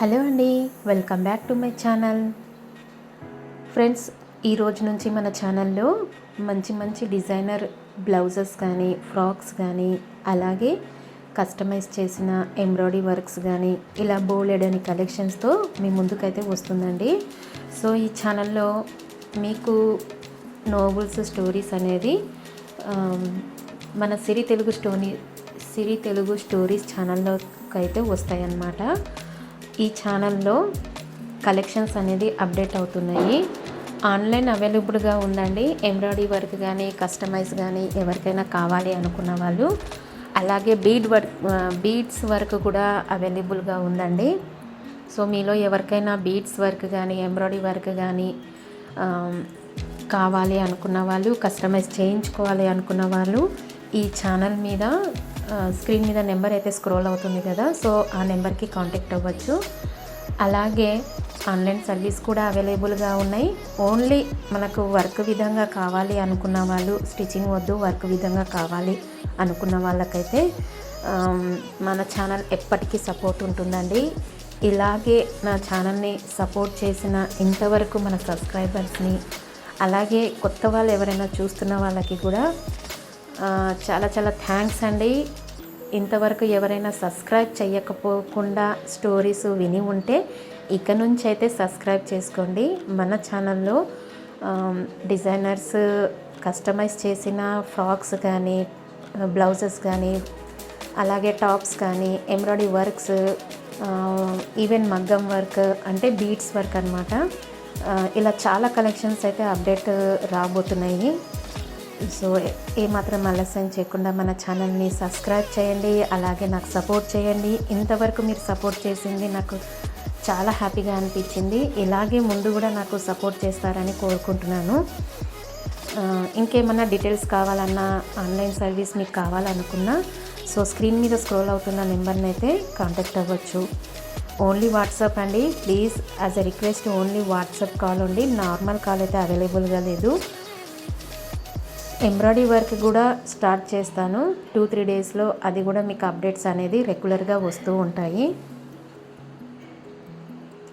Hello అండి welcome back to my channel. Friends ఈ రోజు నుంచి మన ఛానల్లో మంచి మంచి డిజైనర్ బ్లౌజెస్ కానీ ఫ్రాక్స్ కానీ అలాగే కస్టమైజ్ చేసిన ఎంబ్రాయిడరీ వర్క్స్ కానీ ఇలా బోలెడని కలెక్షన్స్తో మీ ముందుకైతే వస్తుందండి. సో ఈ ఛానల్లో మీకు నోవెల్స్ స్టోరీస్ అనేది మన సిరి తెలుగు స్టోరీ సిరి తెలుగు స్టోరీస్ ఛానల్లోకి అయితే వస్తాయన్నమాట. ఈ ఛానల్లో కలెక్షన్స్ అనేది అప్డేట్ అవుతున్నాయి. ఆన్లైన్ అవైలబుల్గా ఉందండి. ఎంబ్రాయిడరీ వర్క్ కానీ కస్టమైజ్ కానీ ఎవరికైనా కావాలి అనుకున్న వాళ్ళు. అలాగే బీడ్ వర్క్ బీడ్స్ వర్క్ కూడా అవైలబుల్గా ఉందండి. సో మీలో ఎవరికైనా బీడ్స్ వర్క్ కానీ ఎంబ్రాయిడరీ వర్క్ కానీ కావాలి అనుకున్న వాళ్ళు కస్టమైజ్ చేయించుకోవాలి అనుకున్న వాళ్ళు ఈ ఛానల్ మీద స్క్రీన్ మీద నెంబర్ అయితే స్క్రోల్ అవుతుంది కదా సో ఆ నెంబర్కి కాంటాక్ట్ అవ్వచ్చు. అలాగే ఆన్లైన్ సర్వీస్ కూడా అవైలబుల్గా ఉన్నాయి. ఓన్లీ మనకు వర్క్ విధంగా కావాలి అనుకున్న వాళ్ళు స్టిచ్చింగ్ వద్దు వర్క్ విధంగా కావాలి అనుకున్న వాళ్ళకైతే మన ఛానల్ ఎప్పటికీ సపోర్ట్ ఉంటుందండి. ఇలాగే నా ఛానల్ని సపోర్ట్ చేసిన ఇంతవరకు మన సబ్స్క్రైబర్స్ని అలాగే కొత్త వాళ్ళు ఎవరైనా చూస్తున్న వాళ్ళకి కూడా చాలా చాలా థ్యాంక్స్ అండి. ఇంతవరకు ఎవరైనా సబ్స్క్రైబ్ చేయకపోకుండా స్టోరీస్ విని ఉంటే ఇక నుంచి అయితే సబ్స్క్రైబ్ చేసుకోండి. మన ఛానల్లో డిజైనర్స్ కస్టమైజ్ చేసిన ఫ్రాక్స్ కానీ బ్లౌజెస్ కానీ అలాగే టాప్స్ కానీ ఎంబ్రాయిడరీ వర్క్స్ ఈవెన్ మగ్గం వర్క్ అంటే బీట్స్ వర్క్ అనమాట ఇలా చాలా కలెక్షన్స్ అయితే అప్డేట్ రాబోతున్నాయి. సో ఏమాత్రం ఆలస్యం చేయకుండా మన ఛానల్ని సబ్స్క్రైబ్ చేయండి అలాగే నాకు సపోర్ట్ చేయండి. ఇంతవరకు మీరు సపోర్ట్ చేసింది నాకు చాలా హ్యాపీగా అనిపించింది. ఇలాగే ముందు కూడా నాకు సపోర్ట్ చేస్తారని కోరుకుంటున్నాను. ఇంకేమన్నా డీటెయిల్స్ కావాలన్నా ఆన్లైన్ సర్వీస్ మీకు కావాలనుకున్నా సో స్క్రీన్ మీద స్క్రోల్ అవుతున్న నెంబర్ని అయితే కాంటాక్ట్ అవ్వచ్చు. ఓన్లీ వాట్సాప్ అండి. Please as a request only WhatsApp call ఉండి. నార్మల్ కాల్ అయితే అవైలబుల్గా లేదు. ఎంబ్రాయిడరీ వర్క్ కూడా స్టార్ట్ చేస్తాను. టూ త్రీ డేస్లో అది కూడా మీకు అప్డేట్స్ అనేది రెగ్యులర్గా వస్తూ ఉంటాయి.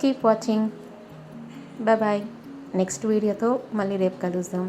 Keep watching bye bye next వీడియోతో మళ్ళీ రేపు కలుద్దాం.